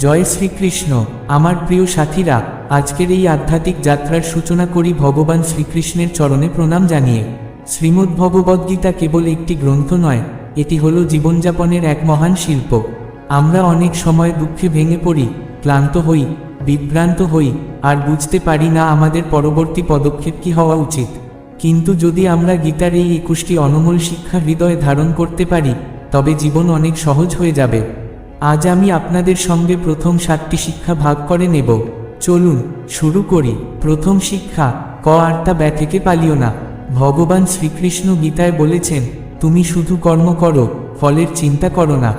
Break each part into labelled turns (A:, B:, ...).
A: জয় শ্রীকৃষ্ণ। আমার প্রিয় সাথীরা, আজকের এই আধ্যাত্মিক যাত্রার সূচনা করি ভগবান শ্রীকৃষ্ণের চরণে প্রণাম জানিয়ে। শ্রীমদ্ ভগবদ্গীতা কেবল একটি গ্রন্থ নয়, এটি হল জীবনযাপনের এক মহান শিল্প। আমরা অনেক সময় দুঃখে ভেঙে পড়ি, ক্লান্ত হই, বিভ্রান্ত হই, আর বুঝতে পারি না আমাদের পরবর্তী পদক্ষেপ কি হওয়া উচিত। কিন্তু যদি আমরা গীতার এই একুশটি অনমোল শিক্ষা হৃদয়ে ধারণ করতে পারি, তবে জীবন অনেক সহজ হয়ে যাবে। আজ আমি আপনাদের সঙ্গে প্রথম সাতটি শিক্ষা ভাগ করে নেব। চলুন, শুরু করি। প্রথম শিক্ষা, ক আর্তা ব্যয় থেকে পালিও না। ভগবান শ্রীকৃষ্ণ গীতায় বলেছেন, তুমি শুধু কর্ম করো, ফলের চিন্তা করো না।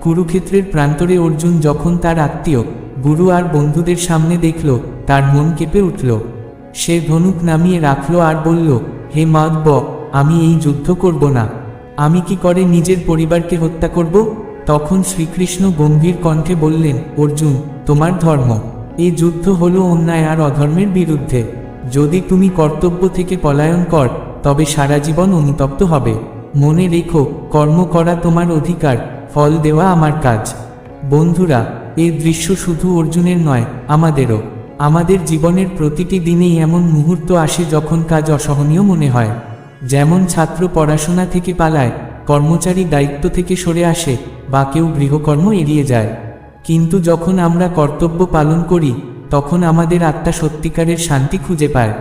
A: কুরুক্ষেত্রের প্রান্তরে অর্জুন যখন তার আত্মীয়, গুরু আর বন্ধুদের সামনে দেখল, তার মন কেঁপে উঠল। সে ধনুক নামিয়ে রাখল আর বলল, হে মাধব, আমি এই যুদ্ধ করব না। আমি কি করে নিজের পরিবারকে হত্যা করব? তখন শ্রীকৃষ্ণ গম্ভীর কণ্ঠে বললেন, অর্জুন, তোমার ধর্ম। এই যুদ্ধ হলো অন্যায় আর অধর্মের বিরুদ্ধে। যদি তুমি কর্তব্য থেকে পলায়ন কর, তবে সারা জীবন অনুতপ্ত হবে। মনে রেখো, কর্ম করা তোমার অধিকার, ফল দেওয়া আমার কাজ। বন্ধুরা এই দৃশ্য শুধু অর্জুনের নয়, আমাদেরও। আমাদের জীবনের প্রতিটি দিনেই এমন মুহূর্ত আসে যখন কাজ অসহনীয় মনে হয়। যেমন ছাত্র পড়াশোনা থেকে পালায় কর্মচারী দায়িত্ব থেকে সরে আসে বা কেউ গৃহকর্ম এড়িয়ে যায়। কিন্তু যখন আমরা কর্তব্য পালন করি, তখন আমাদের আত্মা সত্যিকারের শান্তি খুঁজে পায়।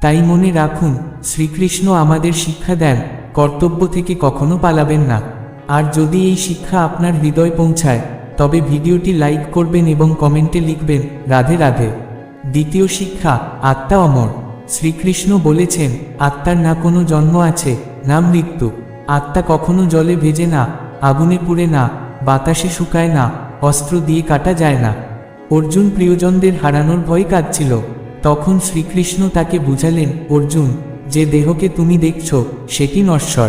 A: তাই মনে রাখুন, শ্রীকৃষ্ণ আমাদের শিক্ষা দেন, কর্তব্য থেকে কখনো পালাবেন না। আর যদি এই শিক্ষা আপনার হৃদয় পৌঁছায়, তবে ভিডিওটি লাইক করবেন এবং কমেন্টে লিখবেন, রাধে রাধে। দ্বিতীয় শিক্ষা, আত্মা অমর। শ্রীকৃষ্ণ বলেছেন, আত্মার না কোনো জন্ম আছে, না মৃত্যু। আত্মা কখনো জলে ভেজে না, আগুনে পুড়ে না, বাতাসে শুকায় না, অস্ত্র দিয়ে কাটা যায় না। অর্জুন প্রিয়জনদের হারানোর ভয় কাঁদছিল। তখন শ্রীকৃষ্ণ তাকে বুঝালেন, অর্জুন, যে দেহকে তুমি দেখছ, সেটি নশ্বর।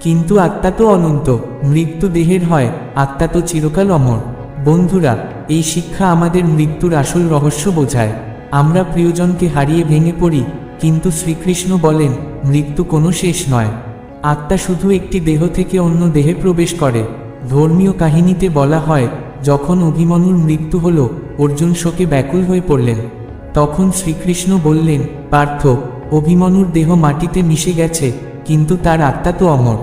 A: কিন্তু আত্মা তো অনন্ত, মৃত্যু দেহের হয়, আত্মা তো চিরকাল অমর। বন্ধুরা, এই শিক্ষা আমাদের মৃত্যুর আসল রহস্য বোঝায়। আমরা প্রিয়জনকে হারিয়ে ভেঙে পড়ি, কিন্তু শ্রীকৃষ্ণ বলেন, মৃত্যু কোনো শেষ নয়। আত্মা শুধু একটি দেহ থেকে অন্য দেহে প্রবেশ করে। ধর্মীয় কাহিনীতে বলা হয়, যখন অভিমনুর মৃত্যু হল, অর্জুন শোকে ব্যাকুল হয়ে পড়লেন। তখন শ্রীকৃষ্ণ বললেন, পার্থ অভিমনুর দেহ মাটিতে মিশে গেছে, কিন্তু তার আত্মা তো অমর।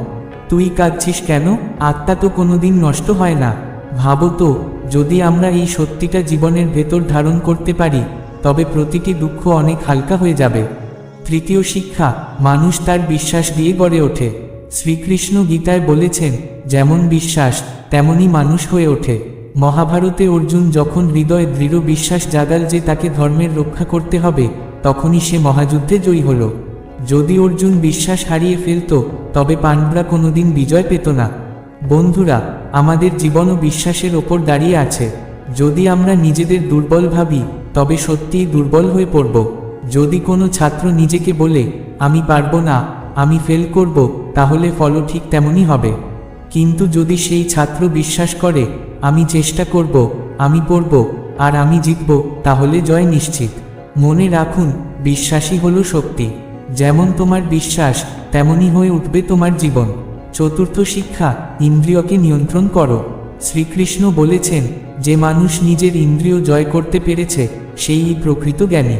A: তুই কাঁদছিস কেন? আত্মা তো কোনোদিন নষ্ট হয় না। ভাবো তো, যদি আমরা এই সত্যিটা জীবনের ভেতর ধারণ করতে পারি, তবে প্রতিটি দুঃখ অনেক হালকা হয়ে যাবে। তৃতীয় শিক্ষা, মানুষ তার বিশ্বাস দিয়ে গড়ে ওঠে। শ্রীকৃষ্ণ গীতায় বলেছেন, যেমন বিশ্বাস, তেমনই মানুষ হয়ে ওঠে। মহাভারতে অর্জুন যখন হৃদয়ে দৃঢ় বিশ্বাস জাগাল যে তাকে ধর্মের রক্ষা করতে হবে, তখনই সে মহাযুদ্ধে জয়ী হল। যদি অর্জুন বিশ্বাস হারিয়ে ফেলত, তবে পাণ্ডবরা কোনোদিন বিজয় পেত না। বন্ধুরা, আমাদের জীবনও বিশ্বাসের ওপর দাঁড়িয়ে আছে। যদি আমরা নিজেদের দুর্বল ভাবি, তবে সত্যিই দুর্বল হয়ে পড়ব। যদি কোনো ছাত্র নিজেকে বলে, আমি পারব না, আমি ফেল করব, তাহলে ফলও ঠিক তেমনই হবে। কিন্তু যদি সেই ছাত্র বিশ্বাস করে, আমি চেষ্টা করব, আমি পড়ব, আর আমি জিতব, তাহলে জয় নিশ্চিত। মনে রাখুন, বিশ্বাসই হলো শক্তি। যেমন তোমার বিশ্বাস, তেমনই হয়ে উঠবে তোমার জীবন। চতুর্থ শিক্ষা, ইন্দ্রিয়কে নিয়ন্ত্রণ করো। শ্রীকৃষ্ণ বলেছেন, যে মানুষ নিজের ইন্দ্রিয় জয় করতে পেরেছে, সেই প্রকৃত জ্ঞানী।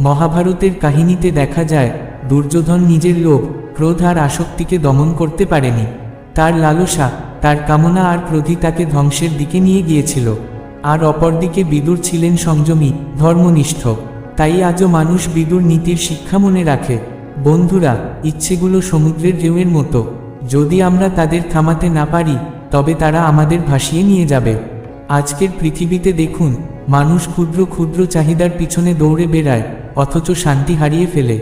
A: মহাভারতের কাহিনীতে দেখা যায়, দুর্যোধন নিজের লোভ, ক্রোধ আর আসক্তিকে দমন করতে পারেনি। তার লালসা, তার কামনা আর ক্রোধই তাকে ধ্বংসের দিকে নিয়ে গিয়েছিল। আর অপরদিকে বিদুর ছিলেন সংযমী, ধর্মনিষ্ঠ। তাই আজও মানুষ বিদুর নীতির শিক্ষা মনে রাখে। বন্ধুরা, ইচ্ছেগুলো সমুদ্রের ঢেউয়ের মতো। যদি আমরা তাদের থামাতে না পারি, তবে তারা আমাদের ভাসিয়ে নিয়ে যাবে। আজকের পৃথিবীতে দেখুন মানুষ ক্ষুদ্র ক্ষুদ্র চাহিদার পিছনে দৌড়ে বেড়ায়, অথচ শান্তি হারিয়ে ফেলে।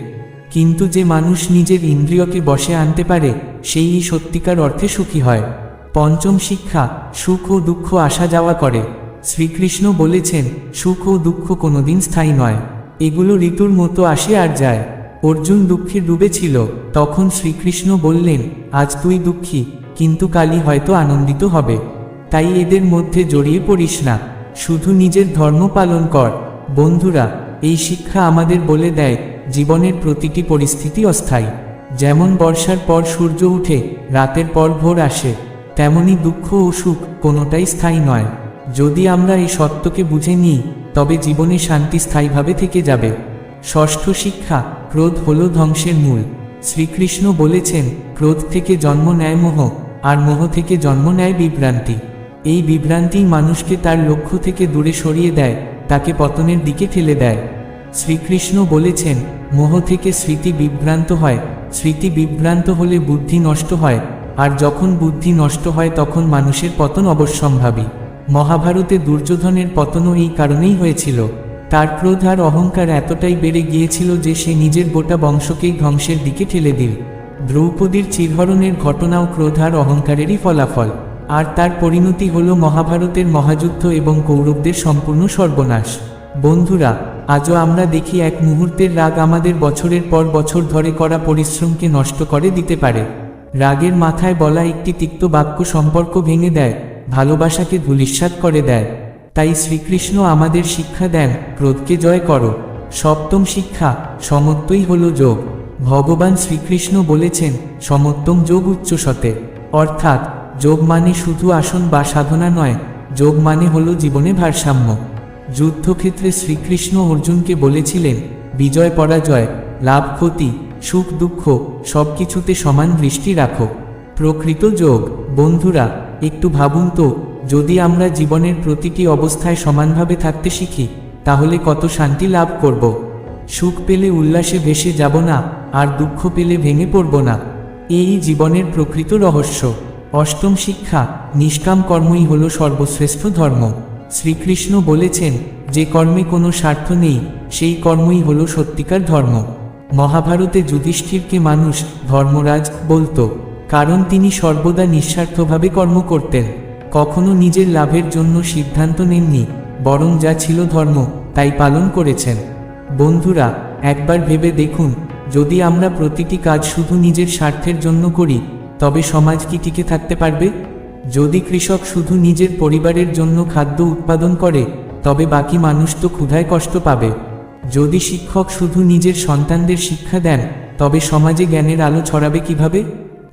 A: কিন্তু যে মানুষ নিজের ইন্দ্রিয়কে বসে আনতে পারে, সেই সত্যিকার অর্থে সুখী হয়। পঞ্চম শিক্ষা, সুখ ও দুঃখ আসা যাওয়া করে। শ্রীকৃষ্ণ বলেছেন, সুখ ও দুঃখ কোনোদিন স্থায়ী নয়। এগুলো ঋতুর মতো আসে আর যায়। অর্জুন দুঃখে ডুবেছিল, তখন শ্রীকৃষ্ণ বললেন, আজ তুই দুঃখী, কিন্তু কালই হয়তো আনন্দিত হবে। তাই এদের মধ্যে জড়িয়ে পড়িস না। শুধু নিজের ধর্ম পালন কর। বন্ধুরা, এই শিক্ষা আমাদের বলে দেয়, জীবনের প্রতিটি পরিস্থিতি অস্থায়ী। যেমন বর্ষার পর সূর্য উঠে, রাতের পর ভোর আসে, তেমনি দুঃখ ও সুখ কোনোটাই স্থায়ী নয়। যদি আমরা এই সত্যকে বুঝে নিই, তবে জীবনে শান্তি স্থায়ীভাবে থেকে যাবে। ষষ্ঠ শিক্ষা, ক্রোধ হল ধ্বংসের মূল। শ্রীকৃষ্ণ বলেছেন, ক্রোধ থেকে জন্ম নেয় মোহ, আর মোহ থেকে জন্ম নেয় বিভ্রান্তি। এই বিভ্রান্তি মানুষকে তার লক্ষ্য থেকে দূরে সরিয়ে দেয়, তাকে পতনের দিকে ঠেলে দেয়। শ্রীকৃষ্ণ বলেছেন, মোহ থেকে স্মৃতি বিভ্রান্ত হয়। স্মৃতি বিভ্রান্ত হলে বুদ্ধি নষ্ট হয়। আর যখন বুদ্ধি নষ্ট হয় তখন মানুষের পতন অবশ্যম্ভাবী। মহাভারতে দুর্যোধনের পতনও এই কারণেই হয়েছিল। তার ক্রোধ আর অহংকার এতটাই বেড়ে গিয়েছিল যে সে নিজের গোটা বংশকেই ধ্বংসের দিকে ঠেলে দিল। দ্রৌপদীর চিরহরণের ঘটনাও ক্রোধ আর অহংকারেরই ফলাফল। আর তার পরিণতি হল মহাভারতের মহাযুদ্ধ এবং কৌরবদের সম্পূর্ণ সর্বনাশ। বন্ধুরা, আজও আমরা দেখি এক মুহূর্তের রাগ আমাদের বছরের পর বছর ধরে করা পরিশ্রমকে নষ্ট করে দিতে পারে। রাগের মাথায় বলা একটি তিক্ত বাক্য সম্পর্ক ভেঙে দেয়, ভালোবাসাকে ধূলিস্বাদ করে দেয়। তাই শ্রীকৃষ্ণ আমাদের শিক্ষা দেন, ক্রোধকে জয় করো। সপ্তম শিক্ষা সমত্বই হল যোগ। ভগবান শ্রীকৃষ্ণ বলেছেন সমত্তম যোগ উচ্চসতে। অর্থাৎ যোগ মানে শুধু আসন বা সাধনা নয়, যোগ মানে হল জীবনে ভারসাম্য। যুদ্ধক্ষেত্রে শ্রীকৃষ্ণ অর্জুনকে বলেছিলেন, বিজয় পরাজয়, লাভ ক্ষতি, সুখ দুঃখ সব কিছুতে সমান দৃষ্টি রাখো। প্রকৃত যোগ, বন্ধুরা, একটু ভাবুন তো, যদি আমরা জীবনের প্রতিটি অবস্থায় সমানভাবে থাকতে শিখি, তাহলে কত শান্তি লাভ করব? সুখ পেলে উল্লাসে ভেসে যাব না, আর দুঃখ পেলে ভেঙে পড়ব না। এই জীবনের প্রকৃত রহস্য। অষ্টম শিক্ষা, নিষ্কাম কর্মই হল সর্বশ্রেষ্ঠ ধর্ম। শ্রীকৃষ্ণ বলেছেন, যে কর্মে কোনো স্বার্থ নেই, সেই কর্মই হল সত্যিকার ধর্ম। মহাভারতে যুধিষ্ঠিরকে মানুষ ধর্মরাজ বলতো, কারণ তিনি সর্বদা নিঃস্বার্থভাবে কর্ম করতেন। কখনো নিজের লাভের জন্য সিদ্ধান্ত নেননি, বরং যা ছিল ধর্ম, তাই পালন করেছেন। বন্ধুরা, একবার ভেবে দেখুন, যদি আমরা প্রতিটি কাজ শুধু নিজের স্বার্থের জন্য করি তবে সমাজ কি টিকে থাকতে পারবে? যদি কৃষক শুধু নিজের পরিবারের জন্য খাদ্য উৎপাদন করে, তবে বাকি মানুষ তো ক্ষুধায় কষ্ট পাবে। যদি শিক্ষক শুধু নিজের সন্তানদের শিক্ষা দেন, তবে সমাজে জ্ঞানের আলো ছড়াবে কীভাবে?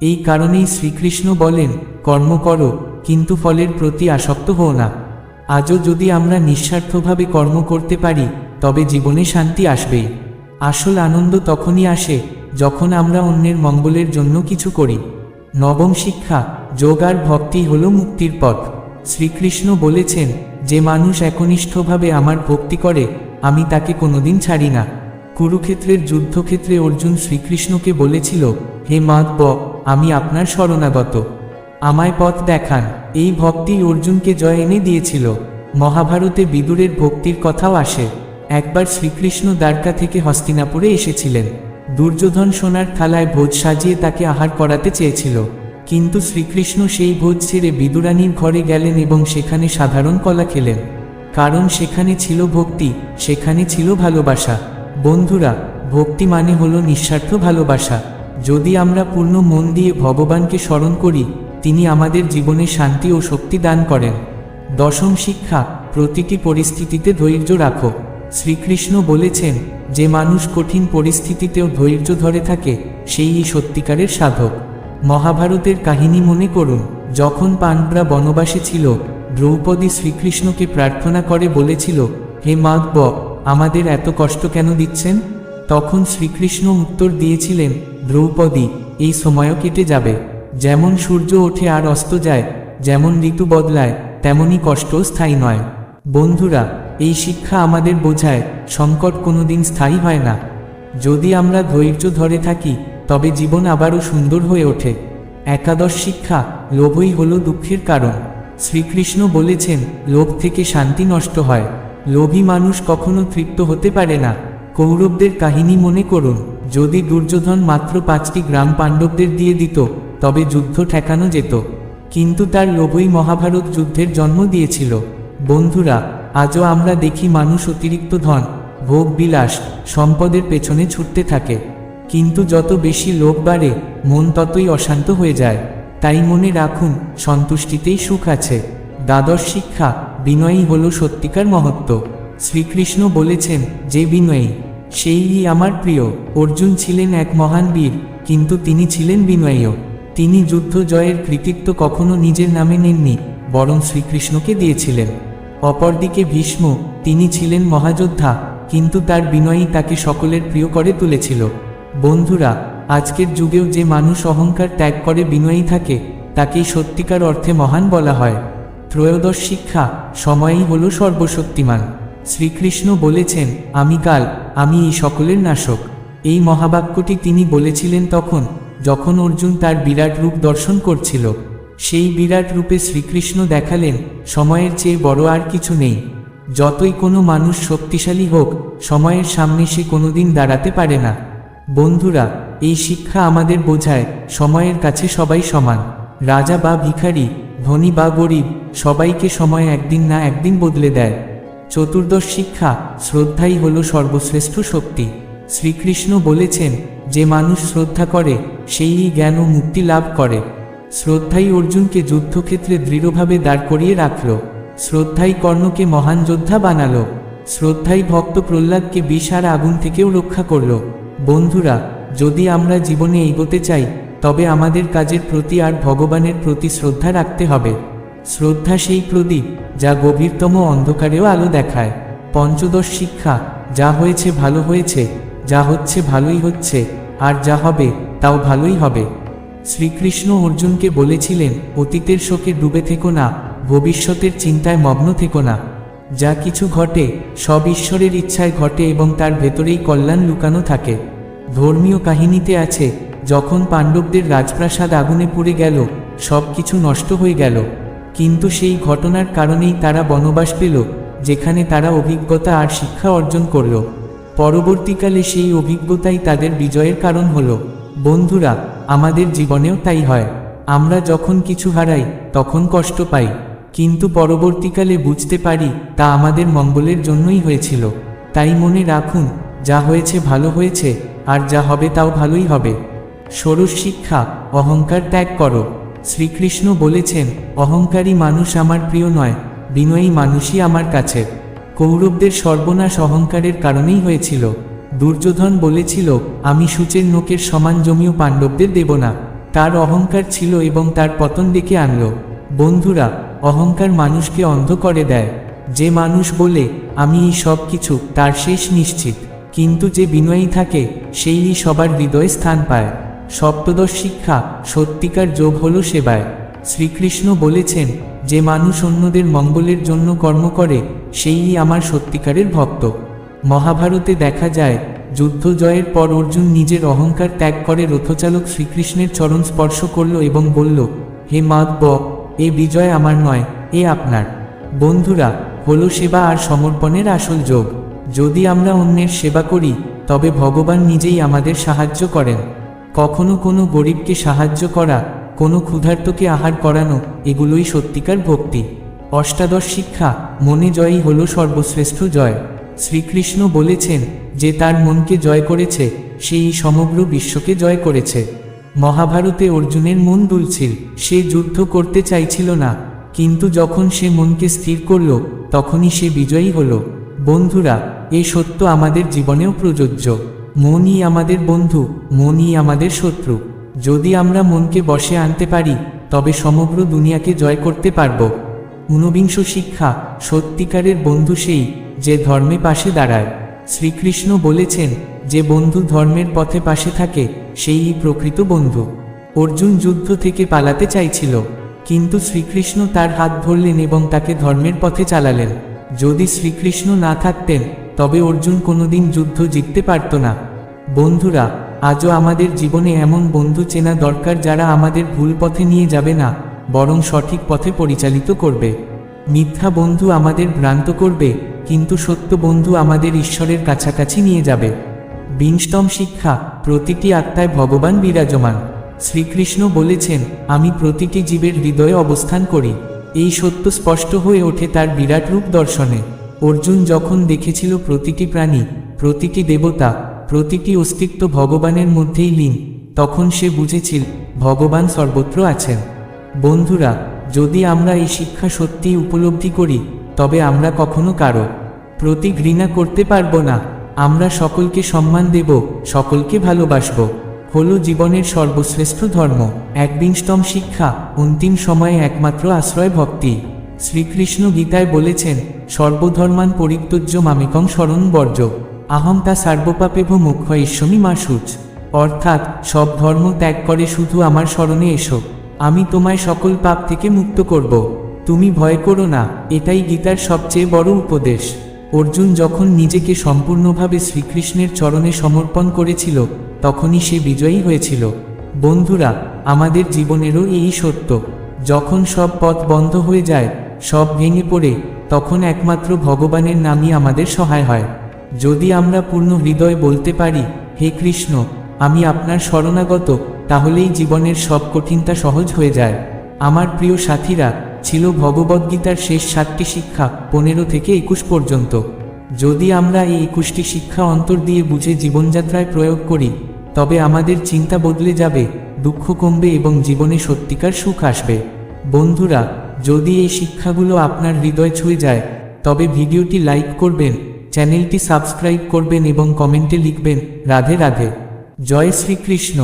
A: এই কারণেই শ্রীকৃষ্ণ বলেন, কর্ম করো, কিন্তু ফলের প্রতি আসক্ত হও না। আজও যদি আমরা নিঃস্বার্থভাবে কর্ম করতে পারি, তবে জীবনে শান্তি আসবেই আসল আনন্দ তখনই আসে, যখন আমরা অন্যের মঙ্গলের জন্য কিছু করি। নবম শিক্ষা যোগ আর ভক্তি হল মুক্তির পথ। শ্রীকৃষ্ণ বলেছেন, যে মানুষ একনিষ্ঠভাবে আমার ভক্তি করে, আমি তাকে কোনোদিন ছাড়ি না। কুরুক্ষেত্রের যুদ্ধক্ষেত্রে অর্জুন শ্রীকৃষ্ণকে বলেছিল, হে মাধব, আমি আপনার শরণাগত। আমায় পথ দেখান। এই ভক্তি অর্জুনকে জয় এনে দিয়েছিল। মহাভারতে বিদুরের ভক্তির কথাও আসে। একবার শ্রীকৃষ্ণ দ্বারকা থেকে হস্তিনাপুরে এসেছিলেন। দুর্যোধন সোনার থালায় ভোজ সাজিয়ে তাকে আহার করাতে চেয়েছিল। কিন্তু শ্রীকৃষ্ণ সেই ভোজ ছেড়ে বিদুরানীর ঘরে গেলেন এবং সেখানে সাধারণ কলা খেলেন। কারণ সেখানে ছিল ভক্তি, সেখানে ছিল ভালোবাসা। বন্ধুরা, ভক্তি মানে হলো নিঃস্বার্থ ভালোবাসা। যদি আমরা পূর্ণ মন দিয়ে ভগবানকে স্মরণ করি, তিনি আমাদের জীবনে শান্তি ও শক্তি দান করেন। দশম শিক্ষা, প্রতিটি পরিস্থিতিতে ধৈর্য রাখো। শ্রীকৃষ্ণ বলেছেন, যে মানুষ কঠিন পরিস্থিতিতেও ধৈর্য ধরে থাকে, সেই সত্যিকারের সাধক। মহাভারতের কাহিনী মনে করুন, যখন পাণ্ডবরা বনবাসে ছিল, দ্রৌপদী শ্রীকৃষ্ণকে প্রার্থনা করে বলেছিল, হে মাধব, আমাদের এত কষ্ট কেন দিচ্ছেন? তখন শ্রীকৃষ্ণ উত্তর দিয়েছিলেন, দ্রৌপদী, এই সময়ও কেটে যাবে। যেমন সূর্য ওঠে আর অস্ত যায়, যেমন ঋতু বদলায় তেমনই কষ্ট স্থায়ী নয়। বন্ধুরা এই শিক্ষা আমাদের বোঝায়, সংকট কোনোদিন স্থায়ী হয় না। যদি আমরা ধৈর্য ধরে থাকি, তবে জীবন আবারও সুন্দর হয়ে ওঠে। একাদশ শিক্ষা, লোভই হলো দুঃখের কারণ। শ্রীকৃষ্ণ বলেছেন, লোভ থেকে শান্তি নষ্ট হয়। লোভী মানুষ কখনো তৃপ্ত হতে পারে না। কৌরবদের কাহিনী মনে করুন, যদি দুর্যোধন মাত্র পাঁচটি গ্রাম পাণ্ডবদের দিয়ে দিত, তবে যুদ্ধ ঠেকানো যেত। কিন্তু তার লোভই মহাভারত যুদ্ধের জন্ম দিয়েছিল। বন্ধুরা আজও আমরা দেখি মানুষ অতিরিক্ত ধন, ভোগ বিলাস, সম্পদের পেছনে ছুটতে থাকে। কিন্তু যত বেশি লোভ বাড়ে, মন ততই অশান্ত হয়ে যায়। তাই মনে রাখুন, সন্তুষ্টিতেই সুখ আছে। দ্বাদশ শিক্ষা বিনয়ী হল সত্যিকার মহত্ব। শ্রীকৃষ্ণ বলেছেন, যে বিনয়ী সেই আমার প্রিয়। অর্জুন ছিলেন এক মহান বীর, কিন্তু তিনি ছিলেন বিনয়ীও। তিনি যুদ্ধ জয়ের কৃতিত্ব কখনো নিজের নামে নেননি, বরং শ্রীকৃষ্ণকে দিয়েছিলেন। অপরদিকে ভীষ্ম, তিনি ছিলেন মহাযোদ্ধা, কিন্তু তার বিনয়ই তাকে সকলের প্রিয় করে তুলেছিল। বন্ধুরা, আজকের যুগেও যে মানুষ অহংকার ত্যাগ করে বিনয়ী থাকে, তাকেই সত্যিকার অর্থে মহান বলা হয়। ত্রয়োদশ শিক্ষা, সময়ই হল সর্বশক্তিমান। শ্রীকৃষ্ণ বলেছেন, আমি কাল, আমি এই সকলের নাশক। এই মহাবাক্যটি তিনি বলেছিলেন তখন, যখন অর্জুন তার বিরাট রূপ দর্শন করছিল। সেই বিরাট রূপে শ্রীকৃষ্ণ দেখালেন, সময়ের চেয়ে বড় আর কিছু নেই। যতই কোনো মানুষ শক্তিশালী হোক, সময়ের সামনে সে কোনোদিন দাঁড়াতে পারে না। বন্ধুরা, এই শিক্ষা আমাদের বোঝায়, সময়ের কাছে সবাই সমান। রাজা বা ভিখারি, ধনী বা গরিব, সবাইকে সময় একদিন না একদিন বদলে দেয়। চতুর্দশ শিক্ষা, শ্রদ্ধাই হল সর্বশ্রেষ্ঠ শক্তি। শ্রীকৃষ্ণ বলেছেন, যে মানুষ শ্রদ্ধা করে, সেই জ্ঞান ও মুক্তি লাভ করে। শ্রদ্ধাই অর্জুনকে যুদ্ধক্ষেত্রে দৃঢ়ভাবে দাঁড় করিয়ে রাখল। শ্রদ্ধাই কর্ণকে মহান যোদ্ধা বানালো। শ্রদ্ধাই ভক্ত প্রহ্লাদকে বিষ আর আগুন থেকেও রক্ষা করল। বন্ধুরা, যদি আমরা জীবনে এগোতে চাই, তবে আমাদের কাজের প্রতি আর ভগবানের প্রতি শ্রদ্ধা রাখতে হবে। শ্রদ্ধা সেই প্রদীপ, যা গভীরতম অন্ধকারেও আলো দেখায়। পঞ্চদশ শিক্ষা, যা হয়েছে ভালো হয়েছে, যা হচ্ছে ভালোই হচ্ছে, আর যা হবে, তাও ভালোই হবে। শ্রীকৃষ্ণ অর্জুনকে বলেছিলেন, অতীতের শোকে ডুবে থেকো না, ভবিষ্যতের চিন্তায় মগ্ন থেকো না। যা কিছু ঘটে, সব ঈশ্বরের ইচ্ছায় ঘটে এবং তার ভেতরেই কল্যাণ লুকানো থাকে। ধর্মীয় কাহিনীতে আছে, যখন পাণ্ডবদের রাজপ্রাসাদ আগুনে পুড়ে গেল, সব কিছু নষ্ট হয়ে গেল। কিন্তু সেই ঘটনার কারণেই তারা বনবাস পেল, যেখানে তারা অভিজ্ঞতা আর শিক্ষা অর্জন করল। পরবর্তীকালে সেই অভিজ্ঞতাই তাদের বিজয়ের কারণ হল। বন্ধুরা আমাদের জীবনেও তাই হয়। আমরা যখন কিছু হারাই, তখন কষ্ট পাই। কিন্তু পরবর্তীকালে বুঝতে পারি, তা আমাদের মঙ্গলের জন্যই হয়েছিল। তাই মনে রাখুন, যা হয়েছে ভালো হয়েছে, আর যা হবে তাও ভালোই হবে। ষোড়শ শিক্ষা, অহংকার ত্যাগ করো। শ্রীকৃষ্ণ বলেছেন, অহংকারী মানুষ আমার প্রিয় নয়, বিনয়ী মানুষই আমার কাছে। কৌরবদের সর্বনাশ অহংকারের কারণেই হয়েছিল। দুর্যোধন বলেছিল, আমি সূচের নোকের সমান জমিও পাণ্ডবদের দেব না। তার অহংকার ছিল এবং তার পতন ডেকে আনল। বন্ধুরা, অহংকার মানুষকে অন্ধ করে দেয়। যে মানুষ বলে, আমি এই সব কিছু, তার শেষ নিশ্চিত। কিন্তু যে বিনয়ী থাকে, সেই সবার হৃদয়ে স্থান পায়। সপ্তদশ শিক্ষা, সত্যিকার যোগ হল সেবায়। শ্রীকৃষ্ণ বলেছেন, যে মানুষ অন্যদের মঙ্গলের জন্য কর্ম করে, সেই আমার সত্যিকারের ভক্ত। মহাভারতে দেখা যায় যুদ্ধ জয়ের পর অর্জুন নিজের অহংকার ত্যাগ করে রথচালক শ্রীকৃষ্ণের চরণ স্পর্শ করল এবং বলল, হে মাতব এ বিজয় আমার নয়, এ আপনার। বন্ধুরা, হলো সেবা আর সমর্পণের আসল যোগ। যদি আমরা অন্যের সেবা করি, তবে ভগবান নিজেই আমাদের সাহায্য করেন। কখনো কোনো গরিবকে সাহায্য করা, কোনো ক্ষুধার্তকে আহার করানো, এগুলোই সত্যিকার ভক্তি। অষ্টাদশ শিক্ষা, মনে জয়ই হল সর্বশ্রেষ্ঠ জয়। শ্রীকৃষ্ণ বলেছেন যে তার মনকে জয় করেছে, সেই সমগ্র বিশ্বকে জয় করেছে। মহাভারতে অর্জুনের মন দুলছিল, সে যুদ্ধ করতে চাইছিল না, কিন্তু যখন সে মনকে স্থির করল, তখনই সে বিজয়ী হল। বন্ধুরা, এ সত্য আমাদের জীবনেও প্রযোজ্য। মনই আমাদের বন্ধু, মনই আমাদের শত্রু। যদি আমরা মনকে বসে আনতে পারি, তবে সমগ্র দুনিয়াকে জয় করতে পারব। ঊনবিংশ শিক্ষা, সত্যিকারের বন্ধু সেই যে ধর্মে পাশে দাঁড়ায়। শ্রীকৃষ্ণ বলেছেন যে বন্ধু ধর্মের পথে পাশে থাকে সেই প্রকৃত বন্ধু। অর্জুন যুদ্ধ থেকে পালাতে চাইছিল, কিন্তু শ্রীকৃষ্ণ তার হাত ধরলেন এবং তাকে ধর্মের পথে চালালেন। যদি শ্রীকৃষ্ণ না থাকতেন, তবে অর্জুন কোনোদিন যুদ্ধ জিততে পারত না। বন্ধুরা, আজও আমাদের জীবনে এমন বন্ধু চেনা দরকার যারা আমাদের ভুল পথে নিয়ে যাবে না, বরং সঠিক পথে পরিচালিত করবে। মিথ্যা বন্ধু আমাদের ভ্রান্ত করবে, কিন্তু সত্য বন্ধু আমাদের ঈশ্বরের কাছাকাছি নিয়ে যাবে। বিংশতম শিক্ষা, প্রতিটি আত্মায় ভগবান বিরাজমান। শ্রীকৃষ্ণ বলেছেন, আমি প্রতিটি জীবের হৃদয়ে অবস্থান করি। এই সত্য স্পষ্ট হয়ে ওঠে তার বিরাট রূপ দর্শনে। অর্জুন যখন দেখেছিল প্রতিটি প্রাণী, প্রতিটি দেবতা, প্রতিটি অস্তিত্ব ভগবানের মধ্যেই লীন, তখন সে বুঝেছিল, ভগবান সর্বত্র আছেন। বন্ধুরা যদি আমরা এই শিক্ষা সত্যিই উপলব্ধি করি, তবে আমরা কখনো কারও প্রতি ঘৃণা করতে পারব না। আমরা সকলকে সম্মান দেব, সকলকে ভালোবাসব। হলো জীবনের সর্বশ্রেষ্ঠ ধর্ম। একবিংশতম শিক্ষা, অন্তিম সময়ে একমাত্র আশ্রয় ভক্তি। শ্রীকৃষ্ণ গীতায় বলেছেন, সর্বধর্মান পরিত্যজ্য মামেকং স্মরণ বর্জ আহম তা সার্বপাপেভ মুখ্য ঈশ্বমী মাসুচ। অর্থাৎ, সব ধর্ম ত্যাগ করে শুধু আমার স্মরণে এসো। আমি তোমায় সকল পাপ থেকে মুক্ত করব। তুমি ভয় করো না, এটাই গীতার সবচেয়ে বড় উপদেশ। অর্জুন যখন নিজেকে সম্পূর্ণভাবে শ্রীকৃষ্ণের চরণে সমর্পণ করেছিল, তখনই সে বিজয়ী হয়েছিল। বন্ধুরা, আমাদের জীবনেরও এই সত্য। যখন সব পথ বন্ধ হয়ে যায়, সব ভেঙে পড়ে, তখন একমাত্র ভগবানের নামই আমাদের সহায় হয়। যদি আমরা পূর্ণ হৃদয় বলতে পারি, হে কৃষ্ণ, আমি আপনার শরণাগত তাহলেই জীবনের সব কঠিনতা সহজ হয়ে যায়। আমার প্রিয় সাথীরা, ছিল ভগবদ্গীতার শেষ সাতটি শিক্ষা পনেরো থেকে একুশ পর্যন্ত। যদি আমরা এই একুশটি শিক্ষা অন্তর দিয়ে বুঝে জীবনযাত্রায় প্রয়োগ করি, তবে আমাদের চিন্তা বদলে যাবে, দুঃখ কমবে এবং জীবনে সত্যিকার সুখ আসবে। বন্ধুরা, যদি এই শিক্ষাগুলো আপনার হৃদয় ছুঁয়ে যায়, তবে ভিডিওটি লাইক করবেন, চ্যানেলটি সাবস্ক্রাইব করবেন এবং কমেন্টে লিখবেন, রাধে রাধে। জয় শ্রীকৃষ্ণ।